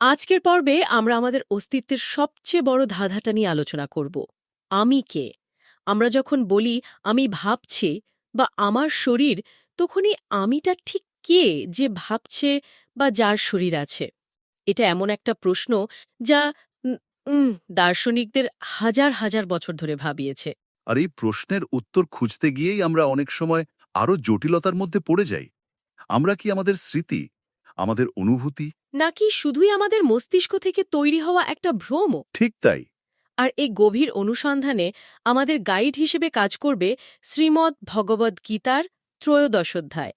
আজকের পর্বে আমরা আমাদের অস্তিত্বের সবচেয়ে বড় ধাঁধাটা নিয়ে আলোচনা করব। আমি কে? আমরা যখন বলি, আমি ভাবছি বা আমার শরীর তখনই আমিটা ঠিক কে যে ভাবছে বা যার শরীর আছে? এটা এমন একটা প্রশ্ন যা দার্শনিকদের হাজার হাজার বছর ধরে ভাবিয়েছে। আর এই প্রশ্নের উত্তর খুঁজতে গিয়েই আমরা অনেক সময় আরও জটিলতার মধ্যে পড়ে যাই। আমরা কি আমাদের স্মৃতি, আমাদের অনুভূতি নাকি শুধুই আমাদের মস্তিষ্ক থেকে তৈরি হওয়া একটা ভ্রম ঠিক তাই। আর এই গভীর অনুসন্ধানে আমাদের গাইড হিসেবে কাজ করবে শ্রীমদ্ ভগবদ্ গীতার ত্রয়োদশ অধ্যায়।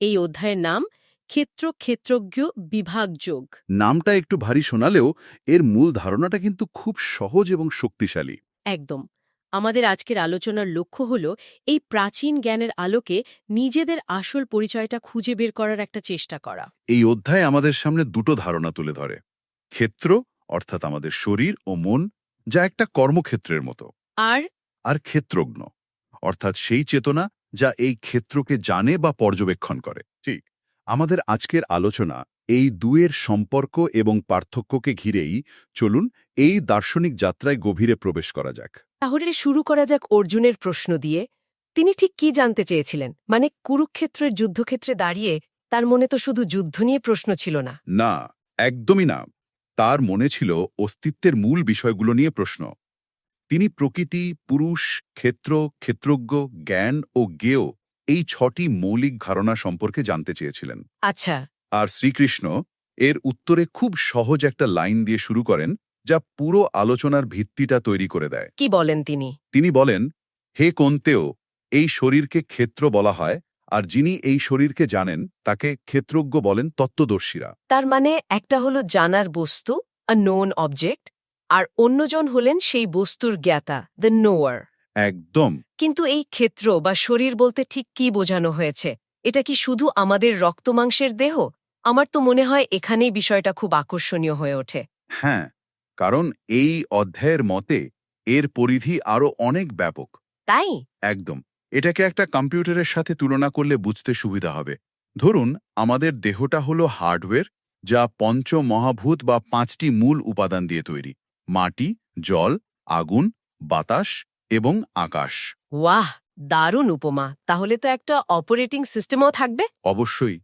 এই অধ্যায়ের নাম ক্ষেত্র ক্ষেত্রজ্ঞ বিভাগযোগ নামটা একটু ভারী শোনালেও এর মূল ধারণাটা কিন্তু খুব সহজ এবং শক্তিশালী। একদম। আমাদের আজকের আলোচনার লক্ষ্য হল এই প্রাচীন জ্ঞানের আলোকে নিজেদের আসল পরিচয়টা খুঁজে বের করার একটা চেষ্টা করা। এই অধ্যায় আমাদের সামনে দুটো ধারণা তুলে ধরে। ক্ষেত্র অর্থাৎ আমাদের শরীর ও মন যা একটা কর্মক্ষেত্রের মতো। আর? আর ক্ষেত্রজ্ঞ অর্থাৎ সেই চেতনা যা এই ক্ষেত্রকে জানে বা পর্যবেক্ষণ করে। ঠিক আমাদের আজকের আলোচনা এই দুয়ের সম্পর্ক এবং পার্থক্যকে ঘিরেই চলুন এই দার্শনিক যাত্রায় গভীরে প্রবেশ করা যাক। তাহলে শুরু করা যাক অর্জুনের প্রশ্ন দিয়ে। তিনি ঠিক কি জানতে চেয়েছিলেন? মানে কুরুক্ষেত্রের যুদ্ধক্ষেত্রে দাঁড়িয়ে তার মনে তো শুধু যুদ্ধ নিয়ে প্রশ্ন ছিল না। না একদমই না। তার মনে ছিল অস্তিত্বের মূল বিষয়গুলো নিয়ে প্রশ্ন। তিনি প্রকৃতি পুরুষ ক্ষেত্র ক্ষেত্রজ্ঞ জ্ঞান ও জ্ঞেয় এই ছটি মৌলিক ধারণা সম্পর্কে জানতে চেয়েছিলেন। আচ্ছা। আর শ্রীকৃষ্ণ এর উত্তরে খুব সহজ একটা লাইন দিয়ে শুরু করেন যা পুরো আলোচনার ভিত্তিটা তৈরি করে দেয়। কি বলেন তিনি? তিনি বলেন হে কোন্তেও এই শরীরকে ক্ষেত্র বলা হয় আর যিনি এই শরীরকে জানেন তাকে ক্ষেত্রজ্ঞ বলেন তত্ত্বদর্শীরা। তার মানে একটা হলো জানার বস্তু আ নোন অবজেক্ট আর অন্যজন হলেন সেই বস্তুর জ্ঞাতা দ্য নোয়ার একদম। কিন্তু এই ক্ষেত্র বা শরীর বলতে ঠিক কি বোঝানো হয়েছে? এটা কি শুধু আমাদের রক্তমাংসের দেহ? আমার তো মনে হয় এখানেই বিষয়টা খুব আকর্ষণীয় হয়ে ওঠে। হ্যাঁ কারণ এই অধ্যায়ের মতে এর পরিধি আরও অনেক ব্যাপক। তাই? একদম। এটাকে একটা কম্পিউটারের সাথে তুলনা করলে বুঝতে সুবিধা হবে। ধরুন আমাদের দেহটা হলো হার্ডওয়্যার যা পঞ্চ মহাভূত বা পাঁচটি মূল উপাদান দিয়ে তৈরি। মাটি জল আগুন বাতাস এবং আকাশ। ওয়াহ দারুণ উপমা। তাহলে তো একটা অপারেটিং সিস্টেমও থাকবে। অবশ্যই।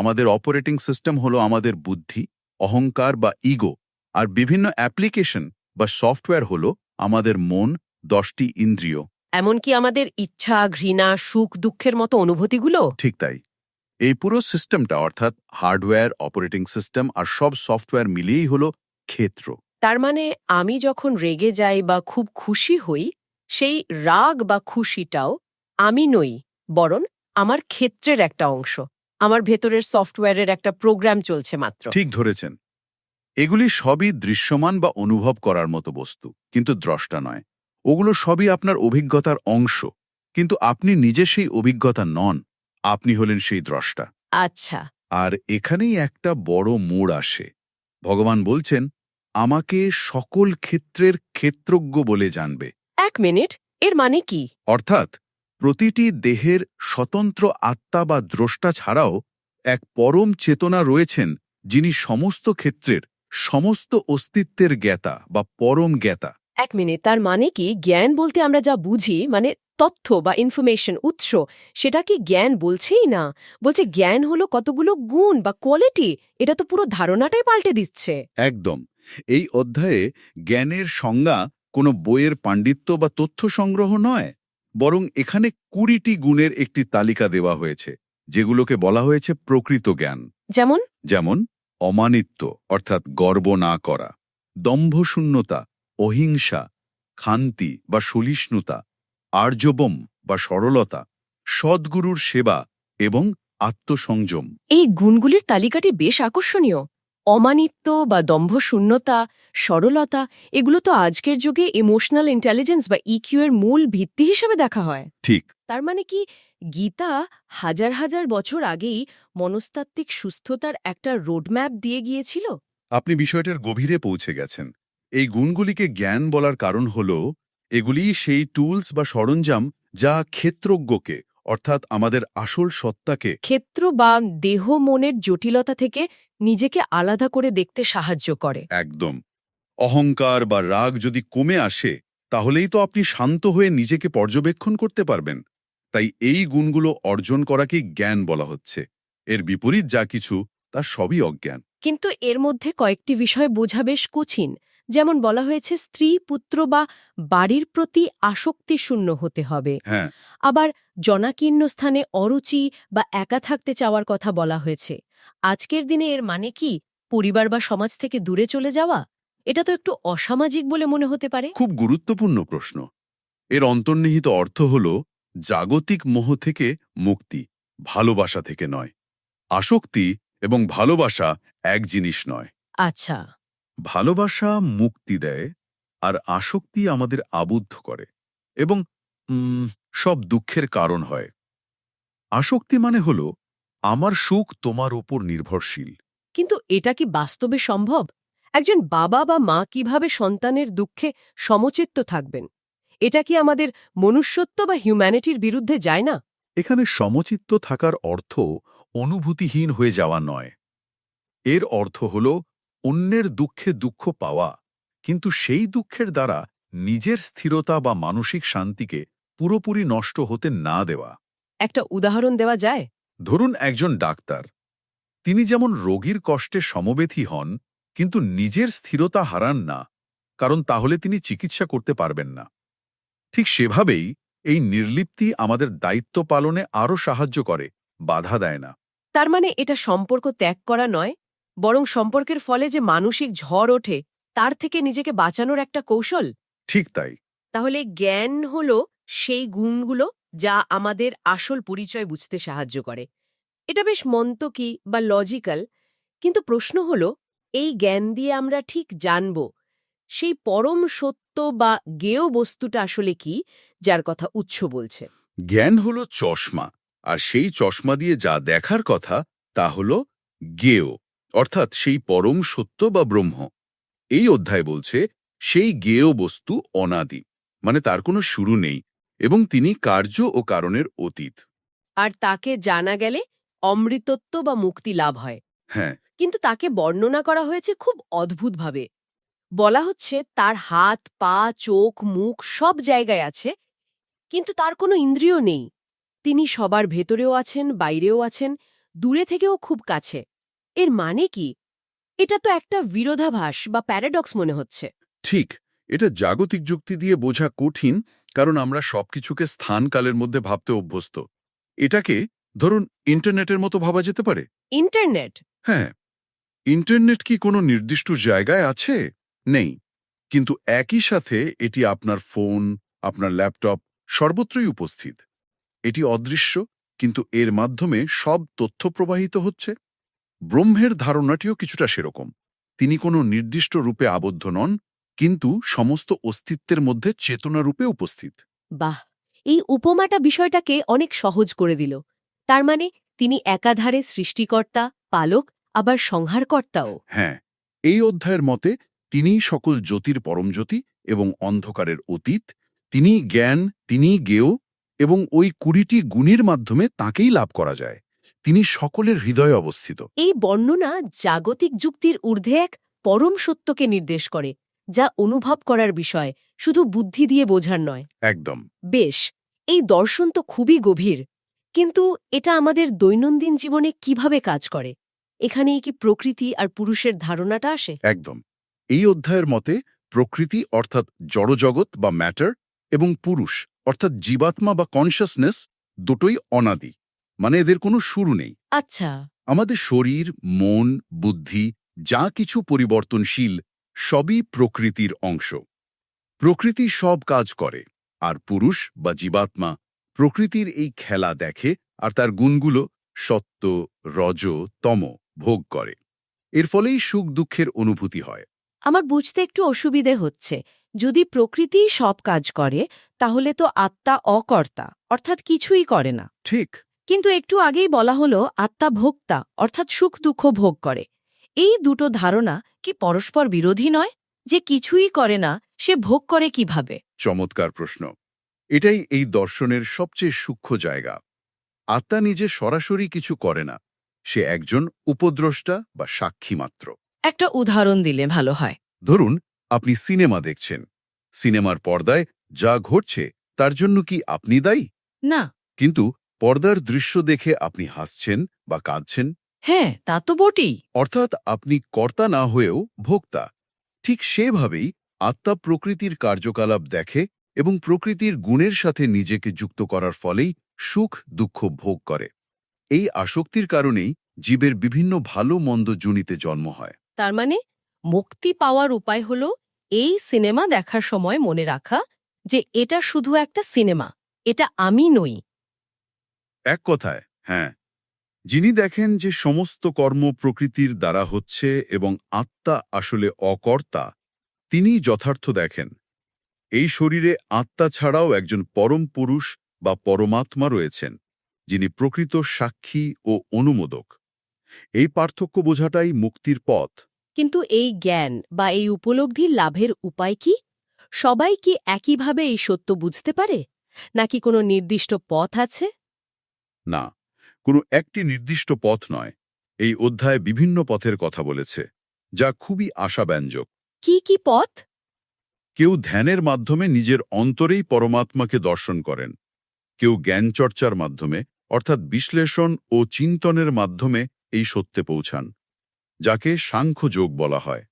আমাদের অপারেটিং সিস্টেম হলো আমাদের বুদ্ধি অহংকার বা ইগো আর বিভিন্ন অ্যাপ্লিকেশন বা সফটওয়্যার হলো আমাদের মন দশটি ইন্দ্রিয়। এমনকি আমাদের ইচ্ছা ঘৃণা সুখ দুঃখের মতো অনুভূতিগুলো? ঠিক তাই। এই পুরো সিস্টেমটা অর্থাৎ হার্ডওয়্যার অপারেটিং সিস্টেম আর সব সফটওয়্যার মিলিয়েই হলো ক্ষেত্র। তার মানে আমি যখন রেগে যাই বা খুব খুশি হই সেই রাগ বা খুশিটাও আমি নই বরং আমার ক্ষেত্রের একটা অংশ। আমার ভেতরের সফটওয়্যারের একটা প্রোগ্রাম চলছে মাত্র। ঠিক ধরেছেন। এগুলি সবই দৃশ্যমান বা অনুভব করার মতো বস্তু কিন্তু দ্রষ্টা নয়। ওগুলো সবই আপনার অভিজ্ঞতার অংশ কিন্তু আপনি নিজে সেই অভিজ্ঞতা নন আপনি হলেন সেই দ্রষ্টা। আচ্ছা। আর এখানেই একটা বড় মোড় আসে। ভগবান বলছেন আমাকে সকল ক্ষেত্রের ক্ষেত্রজ্ঞ বলে জানবে। এক মিনিট এর মানে কি? অর্থাৎ প্রতিটি দেহের স্বতন্ত্র আত্মা বা দ্রষ্টা ছাড়াও এক পরম চেতনা রয়েছেন যিনি সমস্ত ক্ষেত্রের সমস্ত অস্তিত্বের জ্ঞাতা বা পরম জ্ঞাতা। এক মিনিট তার মানে কি জ্ঞান বলতে আমরা যা বুঝি মানে তথ্য বা ইনফরমেশন উৎস সেটা কি জ্ঞান বলছেই না? বলছে জ্ঞান হলো কতগুলো গুণ বা কোয়ালিটি এটা তো পুরো ধারণাটাই পাল্টে দিচ্ছে। একদম। এই অধ্যায়ে জ্ঞানের সংজ্ঞা কোনো বইয়ের পাণ্ডিত্য বা তথ্য সংগ্রহ নয়। বরং এখানে কুড়িটি গুণের একটি তালিকা দেওয়া হয়েছে যেগুলোকে বলা হয়েছে প্রকৃত জ্ঞান। যেমন? যেমন অমানিত্য অর্থাৎ গর্ব না করা দম্ভশূন্যতা অহিংসা খান্তি বা সলিষ্ণুতা আর্যবম বা সরলতা সদ্গুরুর সেবা এবং আত্মসংযম। এই গুণগুলির তালিকাটি বেশ আকর্ষণীয়। অমানিত্য বা দম্ভশূন্যতা সরলতা এগুলো তো আজকের যুগে ইমোশনাল ইন্টেলিজেন্স বা ইকিউ এর মূল ভিত্তি হিসেবে দেখা হয়। ঠিক। তার মানে কি? গীতা হাজার হাজার বছর আগেই মনস্তাত্ত্বিক সুস্থতার একটা রোডম্যাপ দিয়ে গিয়েছিল। আপনি বিষয়টার গভীরে পৌঁছে গেছেন। এই গুণগুলিকে জ্ঞান বলার কারণ হল এগুলি সেই টুলস বা সরঞ্জাম যা ক্ষেত্রজ্ঞকে অর্থাৎ আমাদের আসল সত্তাকে ক্ষেত্র বা দেহ মনের জটিলতা থেকে নিজেকে আলাদা করে দেখতে সাহায্য করে। একদম। অহংকার বা রাগ যদি কমে আসে তাহলেই তো আপনি শান্ত হয়ে নিজেকে পর্যবেক্ষণ করতে পারবেন। তাই এই গুণগুলো অর্জন করাকে জ্ঞান বলা হচ্ছে। এর বিপরীত যা কিছু তা সবই অজ্ঞান। কিন্তু এর মধ্যে কয়েকটি বিষয় বোঝা বেশ কঠিন। যেমন বলা হয়েছে স্ত্রী পুত্র বা বাড়ির প্রতি আসক্তি শূন্য হতে হবে। হ্যাঁ। আবার জনাকীর্ণ স্থানে অরুচি বা একা থাকতে চাওয়ার কথা বলা হয়েছে। আজকের দিনে এর মানে কি? পরিবার বা সমাজ থেকে দূরে চলে যাওয়া? এটা তো একটু অসামাজিক বলে মনে হতে পারে। খুব গুরুত্বপূর্ণ প্রশ্ন। এর অন্তর্নিহিত অর্থ হল জাগতিক মোহ থেকে মুক্তি ভালোবাসা থেকে নয়। আসক্তি এবং ভালোবাসা এক জিনিস নয়। আচ্ছা। ভালোবাসা মুক্তি দেয় আর আসক্তি আমাদের আবদ্ধ করে এবং সব দুঃখের কারণ হয়। আসক্তি মানে হল আমার সুখ তোমার ওপর নির্ভরশীল। কিন্তু এটা কি বাস্তবে সম্ভব? একজন বাবা বা মা কীভাবে সন্তানের দুঃখে সমচিত্ত থাকবেন? এটা কি আমাদের মনুষ্যত্ব বা হিউম্যানিটির বিরুদ্ধে যায় না? এখানে সমচিত্ত থাকার অর্থ অনুভূতিহীন হয়ে যাওয়া নয়। এর অর্থ হল অন্যের দুঃখে দুঃখ পাওয়া কিন্তু সেই দুঃখের দ্বারা নিজের স্থিরতা বা মানসিক শান্তিকে পুরোপুরি নষ্ট হতে না দেওয়া। একটা উদাহরণ দেওয়া যায়? ধরুন একজন ডাক্তার। তিনি যেমন রোগীর কষ্টে সমবেথী হন কিন্তু নিজের স্থিরতা হারান না কারণ তাহলে তিনি চিকিৎসা করতে পারবেন না। ঠিক সেভাবেই এই নির্লিপ্তি আমাদের দায়িত্ব পালনে আরও সাহায্য করে বাধা দেয় না। তার মানে এটা সম্পর্ক ত্যাগ করা নয়? বরং সম্পর্কের ফলে যে মানসিক ঝড় ওঠে তার থেকে নিজেকে বাঁচানোর একটা কৌশল? ঠিক তাই। তাহলে জ্ঞান হল সেই গুণগুলো যা আমাদের আসল পরিচয় বুঝতে সাহায্য করে। এটা বেশ মন্তকি বা লজিক্যাল কিন্তু প্রশ্ন হল এই জ্ঞান দিয়ে আমরা ঠিক জানব? সেই পরম সত্য বা জ্ঞেয় বস্তুটা আসলে কি যার কথা উৎস বলছে? জ্ঞান হল চশমা আর সেই চশমা দিয়ে যা দেখার কথা তা হল জ্ঞেয়। অর্থাৎ সেই পরম সত্য বা ব্রহ্ম। এই অধ্যায় বলছে সেই গেয় বস্তু অনাদি মানে তার কোনো শুরু নেই এবং তিনি কার্য ও কারণের অতীত। আর তাকে জানা গেলে অমৃতত্ব বা মুক্তি লাভ হয়। হ্যাঁ। কিন্তু তাকে বর্ণনা করা হয়েছে খুব অদ্ভুতভাবে। বলা হচ্ছে তার হাত পা চোখ মুখ সব জায়গায় আছে কিন্তু তার কোনো ইন্দ্রিয় নেই। তিনি সবার ভেতরেও আছেন বাইরেও আছেন দূরে থেকেও খুব কাছে। এর মানে কি? এটা তো একটা বিরোধাভাস বা প্যারাডক্স মনে হচ্ছে। ঠিক এটা জাগতিক যুক্তি দিয়ে বোঝা কঠিন কারণ আমরা সবকিছুকে স্থানকালের মধ্যে ভাবতে অভ্যস্ত। এটাকে ধরুন ইন্টারনেটের মতো ভাবা যেতে পারে। ইন্টারনেট? হ্যাঁ। ইন্টারনেট কি কোনো নির্দিষ্ট জায়গায় আছে? নেই। কিন্তু একই সাথে এটি আপনার ফোন আপনার ল্যাপটপ সর্বত্রই উপস্থিত। এটি অদৃশ্য কিন্তু এর মাধ্যমে সব তথ্য প্রবাহিত হচ্ছে। ব্রহ্মের ধারণাটিও কিছুটা সেরকম। তিনি কোনো নির্দিষ্ট রূপে আবদ্ধ নন কিন্তু সমস্ত অস্তিত্বের মধ্যে চেতনা রূপে উপস্থিত। বাহ! এই উপমাটা বিষয়টাকে অনেক সহজ করে দিল। তার মানে তিনি একাধারে সৃষ্টিকর্তা পালক আবার সংহারকর্তাও। হ্যাঁ এই অধ্যায়ের মতে তিনিই সকল জ্যোতির পরমজ্যোতি এবং অন্ধকারের অতীত তিনি জ্ঞান তিনি জ্ঞেয় এবং ওই কুড়িটি গুণের মাধ্যমে তাকেই লাভ করা যায়। তিনি সকলের হৃদয়ে অবস্থিত। এই বর্ণনা জাগতিক যুক্তির ঊর্ধ্বে এক পরম সত্যকে নির্দেশ করে যা অনুভব করার বিষয় শুধু বুদ্ধি দিয়ে বোঝার নয়। একদম। বেশ এই দর্শন তো খুবই গভীর কিন্তু এটা আমাদের দৈনন্দিন জীবনে কীভাবে কাজ করে? এখানেই কি প্রকৃতি আর পুরুষের ধারণাটা আসে? একদম। এই অধ্যায়ের মতে প্রকৃতি অর্থাৎ জড়জগৎ বা ম্যাটার এবং পুরুষ অর্থাৎ জীবাত্মা বা কনশাসনেস দুটোই অনাদি। মানে এদের কোনো শুরু নেই। আচ্ছা। আমাদের শরীর মন বুদ্ধি যা কিছু পরিবর্তনশীল সবই প্রকৃতির অংশ। প্রকৃতি সব কাজ করে আর পুরুষ বা জীবাত্মা প্রকৃতির এই খেলা দেখে আর তার গুণগুলো সত্য রজ তম ভোগ করে। এর ফলেই সুখ দুঃখের অনুভূতি হয়। আমার বুঝতে একটু অসুবিধে হচ্ছে। যদি প্রকৃতিই সব কাজ করে তাহলে তো আত্মা অকর্তা অর্থাৎ কিছুই করে না। ঠিক। কিন্তু একটু আগেই বলা হলো আত্মা ভোক্তা অর্থাৎ সুখ দুঃখ ভোগ করে। এই দুটো ধারণা কি পরস্পর বিরোধী নয়? যে কিছুই করে না সে ভোগ করে কীভাবে? চমৎকার প্রশ্ন। এটাই এই দর্শনের সবচেয়ে সূক্ষ্ম জায়গা। আত্মা নিজে সরাসরি কিছু করে না সে একজন উপদ্রষ্টা বা সাক্ষী মাত্র। একটা উদাহরণ দিলে ভালো হয়। ধরুন আপনি সিনেমা দেখছেন। সিনেমার পর্দায় যা ঘটছে তার জন্য কি আপনি দায়ী? না। কিন্তু পর্দার দৃশ্য দেখে আপনি হাসছেন বা কাঁদছেন? হ্যাঁ তা তো বটেই। অর্থাৎ আপনি কর্তা না হয়েও ভোক্তা। ঠিক সেভাবেই আত্মা প্রকৃতির কার্যকলাপ দেখে এবং প্রকৃতির গুণের সাথে নিজেকে যুক্ত করার ফলেই সুখ দুঃখ ভোগ করে। এই আসক্তির কারণেই জীবের বিভিন্ন ভালো মন্দ জুনিতে জন্ম হয়। তার মানে মুক্তি পাওয়ার উপায় হল এই সিনেমা দেখার সময় মনে রাখা যে এটা শুধু একটা সিনেমা এটা আমি নই। এক কথায় হ্যাঁ। যিনি দেখেন যে সমস্ত কর্ম প্রকৃতির দ্বারা হচ্ছে এবং আত্মা আসলে অকর্তা তিনি যথার্থ দেখেন। এই শরীরে আত্মা ছাড়াও একজন পরম পুরুষ বা পরমাত্মা রয়েছেন, যিনি প্রকৃত সাক্ষী ও অনুমোদক। এই পার্থক্য বোঝাটাই মুক্তির পথ। কিন্তু এই জ্ঞান বা এই উপলব্ধির লাভের উপায় কি? সবাই কি একইভাবে এই সত্য বুঝতে পারে? নাকি কোনো নির্দিষ্ট পথ আছে? না কোনো একটি নির্দিষ্ট পথ নয়। এই অধ্যায় বিভিন্ন পথের কথা বলেছে যা খুবই আশাব্যঞ্জক। কি কি পথ? কেউ ধ্যানের মাধ্যমে নিজের অন্তরেই পরমাত্মাকে দর্শন করেন। কেউ জ্ঞানচর্চার মাধ্যমে অর্থাৎ বিশ্লেষণ ও চিন্তনের মাধ্যমে এই সত্যে পৌঁছান যাকে সাংখ্যযোগ বলা হয়।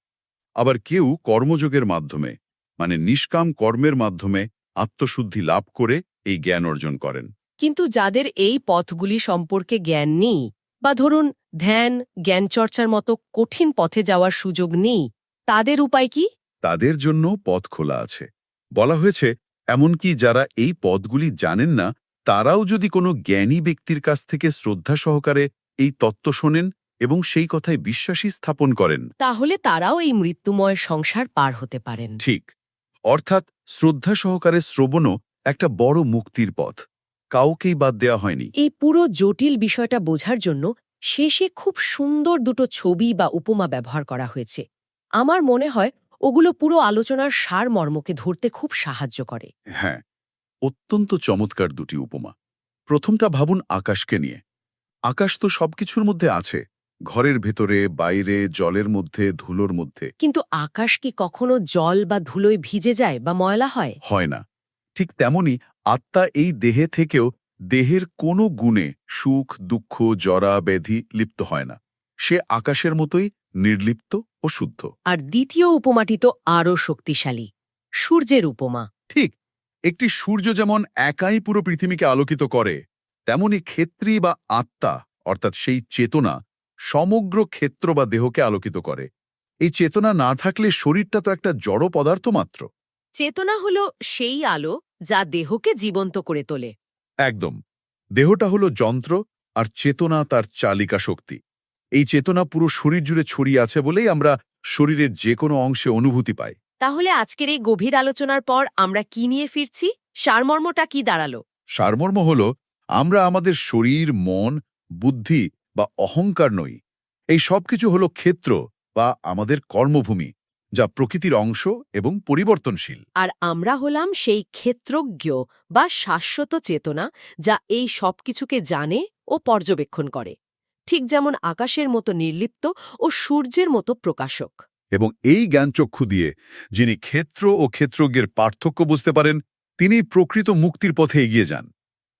আবার কেউ কর্মযোগের মাধ্যমে মানে নিষ্কাম কর্মের মাধ্যমে আত্মশুদ্ধি লাভ করে এই জ্ঞান অর্জন করেন। কিন্তু যাদের এই পথগুলি সম্পর্কে জ্ঞান নেই বা ধরুন ধ্যান জ্ঞানচর্চার মতো কঠিন পথে যাওয়ার সুযোগ নেই তাদের উপায় কি? তাদের জন্য পথ খোলা আছে। বলা হয়েছে এমনকি যারা এই পথগুলি জানেন না তারাও যদি কোনো জ্ঞানী ব্যক্তির কাছ থেকে শ্রদ্ধা সহকারে এই তত্ত্ব শোনেন এবং সেই কথায় বিশ্বাসী স্থাপন করেন। তাহলে তারাও এই মৃত্যুময় সংসার পার হতে পারেন। ঠিক। অর্থাৎ শ্রদ্ধা সহকারে শ্রবণও একটা বড় মুক্তির পথ। কাউকেই বাদ দেওয়া হয়নি। এই পুরো জটিল বিষয়টা বোঝার জন্য শেষে খুব সুন্দর দুটো ছবি বা উপমা ব্যবহার করা হয়েছে। আমার মনে হয় ওগুলো পুরো আলোচনার সার মর্মকে ধরতে খুব সাহায্য করে। হ্যাঁ অত্যন্ত চমৎকার দুটি উপমা। প্রথমটা ভাবুন আকাশকে নিয়ে। আকাশ তো সবকিছুর মধ্যে আছে ঘরের ভেতরে বাইরে জলের মধ্যে ধুলোর মধ্যে। কিন্তু আকাশ কি কখনো জল বা ধুলোয় ভিজে যায় বা ময়লা হয়? হয় না। ঠিক তেমনি আত্মা এই দেহে থেকেও দেহের কোনো গুণে সুখ দুঃখ জরা ব্যাধি লিপ্ত হয় না। সে আকাশের মতোই নির্লিপ্ত ও শুদ্ধ। আর দ্বিতীয় উপমাটি তো আরও শক্তিশালী সূর্যের উপমা। ঠিক একটি সূর্য যেমন একাই পুরো পৃথিবীকে আলোকিত করে তেমনি ক্ষেত্রী বা আত্মা অর্থাৎ সেই চেতনা সমগ্র ক্ষেত্র বা দেহকে আলোকিত করে। এই চেতনা না থাকলে শরীরটা তো একটা জড় পদার্থ মাত্র। চেতনা হল সেই আলো যা দেহকে জীবন্ত করে তোলে। একদম। দেহটা হলো যন্ত্র আর চেতনা তার চালিকা শক্তি। এই চেতনা পুরো শরীর জুড়ে ছড়িয়ে আছে বলেই আমরা শরীরের যে কোনো অংশে অনুভূতি পাই। তাহলে আজকের এই গভীর আলোচনার পর আমরা কি নিয়ে ফিরছি? সারমর্মটা কি দাঁড়াল? সারমর্ম হল আমরা আমাদের শরীর মন বুদ্ধি বা অহংকার নই। এই সবকিছু হলো ক্ষেত্র বা আমাদের কর্মভূমি। যা প্রকৃতির অংশ এবং পরিবর্তনশীল। আর আমরা হলাম সেই ক্ষেত্রজ্ঞ বা শাশ্বত চেতনা যা এই সবকিছুকে জানে ও পর্যবেক্ষণ করে। ঠিক যেমন আকাশের মতো নির্লিপ্ত ও সূর্যের মতো প্রকাশক। এবং এই জ্ঞানচক্ষু দিয়ে যিনি ক্ষেত্র ও ক্ষেত্রজ্ঞের পার্থক্য বুঝতে পারেন তিনি প্রকৃত মুক্তির পথে এগিয়ে যান।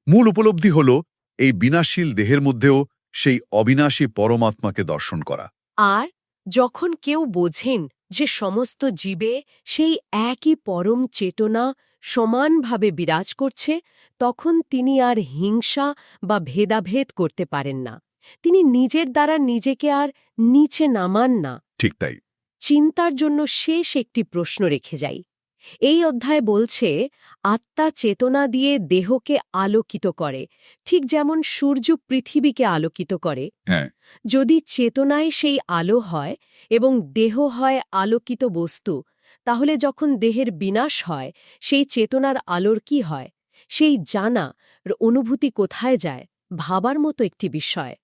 মূল উপলব্ধি হল এই বিনাশীল দেহের মধ্যেও সেই অবিনাশী পরমাত্মাকে দর্শন করা। আর যখন কেউ বোঝেন যে সমস্ত জীবে সেই একই পরম চেতনা সমানভাবে বিরাজ করছে তখন তিনি আর হিংসা বা ভেদাভেদ করতে পারেন না। তিনি নিজের দ্বারা নিজেকে আর নিচে নামান না। ঠিক তাই। চিন্তার জন্য শেষ একটি প্রশ্ন রেখে যাই। এই অধ্যায় বলছে আত্মা চেতনা দিয়ে দেহকে আলোকিত করে। ঠিক যেমন সূর্য পৃথিবীকে আলোকিত করে। হ্যাঁ। যদি চেতনায় সেই আলো হয় এবং দেহ হয় আলোকিত বস্তু তাহলে যখন দেহের বিনাশ হয় সেই চেতনার আলোর কি হয়? সেই জানা অনুভূতি কোথায় যায়? ভাবার মতো একটি বিষয়।